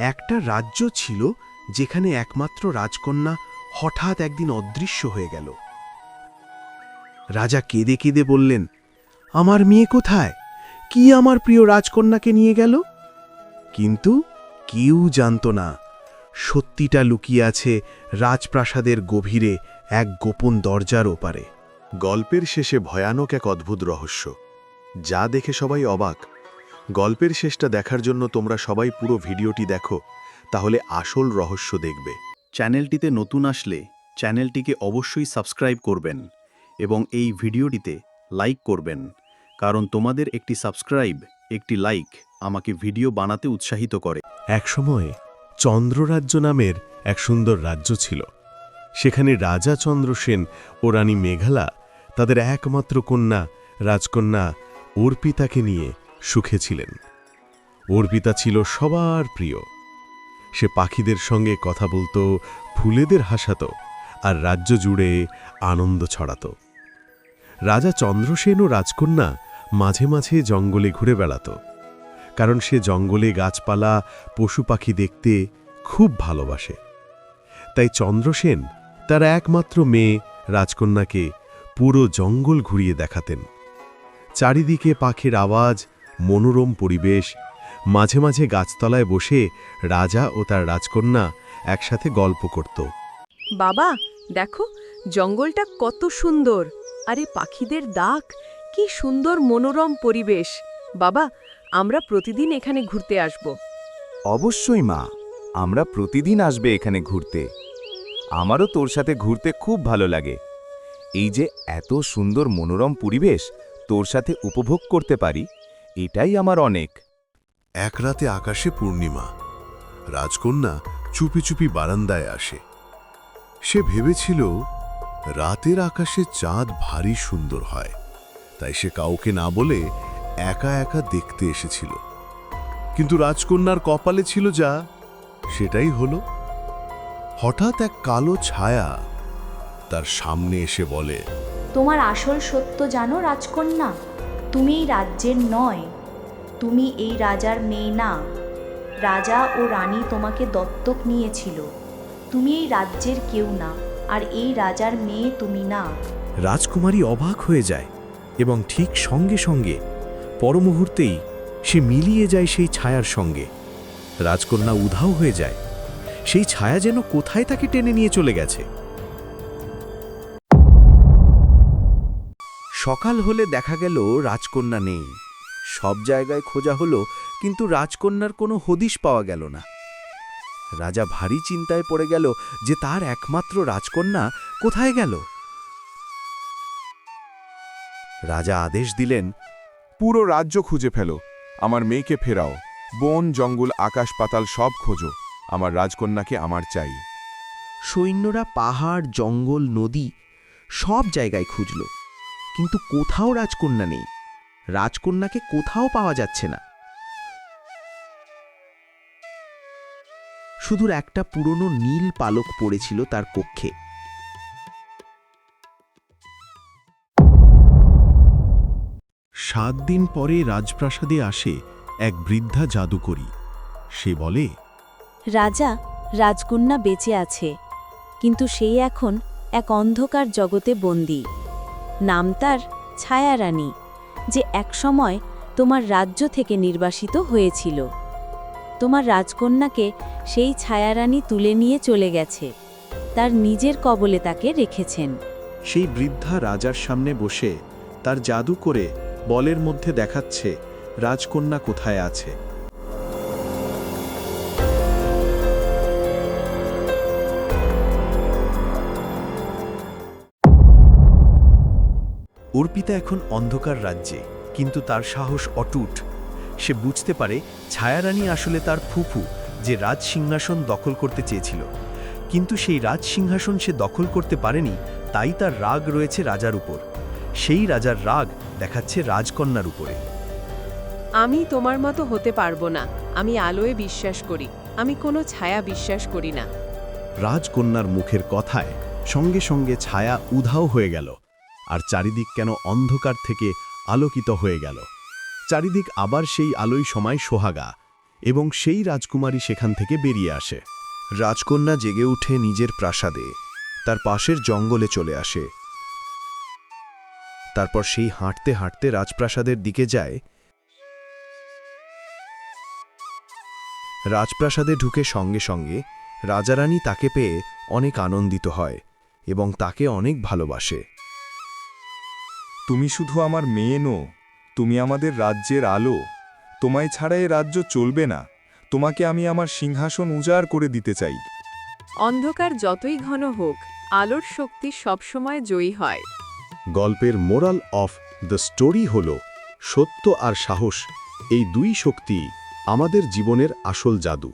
একটা রাজ্য ছিল যেখানে একমাত্র রাজকন্যা হঠাৎ একদিন অদৃশ্য হয়ে গেল। রাজা কেঁদে কেঁদে বললেন, আমার মেয়ে কোথায়? কি আমার প্রিয় রাজকন্যাকে নিয়ে গেল? কিন্তু কেউ জানত না। সত্যিটা লুকিয়ে আছে রাজপ্রাসাদের গভীরে এক গোপন দরজার ওপারে। গল্পের শেষে ভয়ানক এক অদ্ভুত রহস্য। যা দেখে সবাই অবাক। গল্পের শেষটা দেখার জন্য তোমরা সবাই পুরো ভিডিওটি দেখো, তাহলে আসল রহস্য দেখবে। চ্যানেলটিতে নতুন আসলে চ্যানেলটিকে অবশ্যই সাবস্ক্রাইব করবেন এবং এই ভিডিওটিতে লাইক করবেন, কারণ তোমাদের একটি সাবস্ক্রাইব, একটি লাইক আমাকে ভিডিও বানাতে উৎসাহিত করে। একসময় চন্দ্ররাজ্য নামের এক সুন্দর রাজ্য ছিল। সেখানে রাজা চন্দ্রসেন ও রানী মেঘালা তাদের একমাত্র কন্যা, রাজকন্যা অর্পিতাকে নিয়ে সুখে ছিলেন। অর্পিতা ছিল সবার প্রিয়। সে পাখিদের সঙ্গে কথা বলতো, ফুলেদের হাসাতো আর রাজ্য জুড়ে আনন্দ ছড়াতো। রাজা চন্দ্রসেন ও রাজকন্যা মাঝে মাঝে জঙ্গলে ঘুরে বেড়াতো, কারণ সে জঙ্গলে গাছপালা, পশু পাখি দেখতে খুব ভালোবাসে। তাই চন্দ্রসেন তার একমাত্র মেয়ে রাজকন্যাকে পুরো জঙ্গল ঘুরিয়ে দেখাতেন। চারিদিকে পাখির আওয়াজ মনোরম পরিবেশ। মাঝে মাঝে গাছতলায় বসে রাজা ও তার রাজকন্যা একসাথে গল্প করত। বাবা দেখো জঙ্গলটা কত সুন্দর। আরে পাখিদের ডাক কি সুন্দর মনোরম পরিবেশ। বাবা আমরা প্রতিদিন এখানে ঘুরতে আসব। অবশ্যই মা আমরা প্রতিদিন আসবে এখানে ঘুরতে। আমারও তোর সাথে ঘুরতে খুব ভালো লাগে। এই যে এত সুন্দর মনোরম পরিবেশ তোর সাথে উপভোগ করতে পারি। এটাই আমার অনেক। এক রাতে আকাশে পূর্ণিমা। রাজকন্যা চুপি চুপি বারান্দায় আসে। সে ভেবেছিল রাতের আকাশে চাঁদ ভারী সুন্দর হয়। তাই সে কাউকে না বলে একা একা দেখতে এসেছিল। কিন্তু রাজকন্যার কপালে ছিল যা সেটাই হলো। হঠাৎ এক কালো ছায়া তার সামনে এসে বলে তোমার আসল সত্য জানো রাজকন্যা? তুমি এই রাজ্যের নয়, তুমি এই রাজার মেয়ে না। রাজা ও রানী তোমাকে দত্তক নিয়েছিল। তুমি এই রাজ্যের কেউ না, আর এই রাজার মেয়ে তুমি না। রাজকুমারী অবাক হয়ে যায় এবং ঠিক সঙ্গে সঙ্গে পরমুহূর্তেই সে মিলিয়ে যায় সেই ছায়ার সঙ্গে। রাজকন্যা উধাও হয়ে যায়। সেই ছায়া যেন কোথায় তাকে টেনে নিয়ে চলে গেছে? সকাল হলে দেখা গেল রাজকন্যা নেই। সব জায়গায় খোঁজা হলো কিন্তু রাজকন্যার কোনো হদিশ পাওয়া গেল না। রাজা ভারী চিন্তায় পড়ে গেল যে তার একমাত্র রাজকন্যা কোথায় গেল। রাজা আদেশ দিলেন পুরো রাজ্য খুঁজে ফেলো আমার মেয়েকে ফেরাও বন জঙ্গল আকাশ পাতাল সব খোঁজো আমার রাজকন্যাকে আমার চাই। সৈন্যরা পাহাড় জঙ্গল নদী সব জায়গায় খুঁজল। কিন্তু কোথাও রাজকন্যা নেই। রাজকন্যাকে কোথাও পাওয়া যাচ্ছে না। শুধু একটা পুরনো নীল পালক পড়েছিল তার কক্ষে। সাত দিন পরে রাজপ্রাসাদে আসে এক বৃদ্ধা জাদুকরী। সে বলে, রাজা, রাজকন্যা বেঁচে আছে, কিন্তু সেই এখন এক অন্ধকার জগতে বন্দী। নাম তার ছায়ারানী, যে একসময় তোমার রাজ্য থেকে নির্বাসিত হয়েছিল। তোমার রাজকন্যাকে সেই ছায়ারানী তুলে নিয়ে চলে গেছে। তার নিজের কবলে তাকে রেখেছেন। সেই বৃদ্ধা রাজার সামনে বসে তার জাদু করে বলের মধ্যে দেখাচ্ছে, রাজকন্যা কোথায় আছে। অর্পিতা এখন অন্ধকার রাজ্যে কিন্তু তার সাহস অটুট। সে বুঝতে পারে ছায়ারানী আসলে তার ফুফু যে রাজ সিংহাসন দখল করতে চেয়েছিল। কিন্তু সেই রাজ সিংহাসন সে দখল করতে পারেনি তাই তার রাগ রয়েছে রাজার উপর। সেই রাজার রাগ দেখাচ্ছে রাজকন্যার উপরে। আমি তোমার মতো হতে পারব না আমি আলোয় বিশ্বাস করি আমি কোনো ছায়া বিশ্বাস করি না। রাজকন্যার মুখের কথায় সঙ্গে সঙ্গে ছায়া উধাও হয়ে গেল। আর চারিদিক কেন অন্ধকার থেকে আলোকিত হয়ে গেল। চারিদিক আবার সেই আলোয় সময় সোহাগা এবং সেই রাজকুমারী সেখান থেকে বেরিয়ে আসে। রাজকন্যা জেগে উঠে নিজের প্রাসাদে, তার পাশের জঙ্গলে চলে আসে। তারপর সেই হাঁটতে হাঁটতে রাজপ্রাসাদের দিকে যায়। রাজপ্রাসাদে ঢুকে সঙ্গে সঙ্গে রাজারানী তাকে পেয়ে অনেক আনন্দিত হয় এবং তাকে অনেক ভালোবাসে। তুমি শুধু আমার মেয়ে নো তুমি আমাদের রাজ্যের আলো। তোমায় ছাড়া এ রাজ্য চলবে না। তোমাকে আমি আমার সিংহাসন উজাড় করে দিতে চাই। অন্ধকার যতই ঘন হোক আলোর শক্তি সবসময় জয়ী হয়। গল্পের মোরাল অফ দ্য স্টোরি হল সত্য আর সাহস এই দুই শক্তি আমাদের জীবনের আসল জাদু।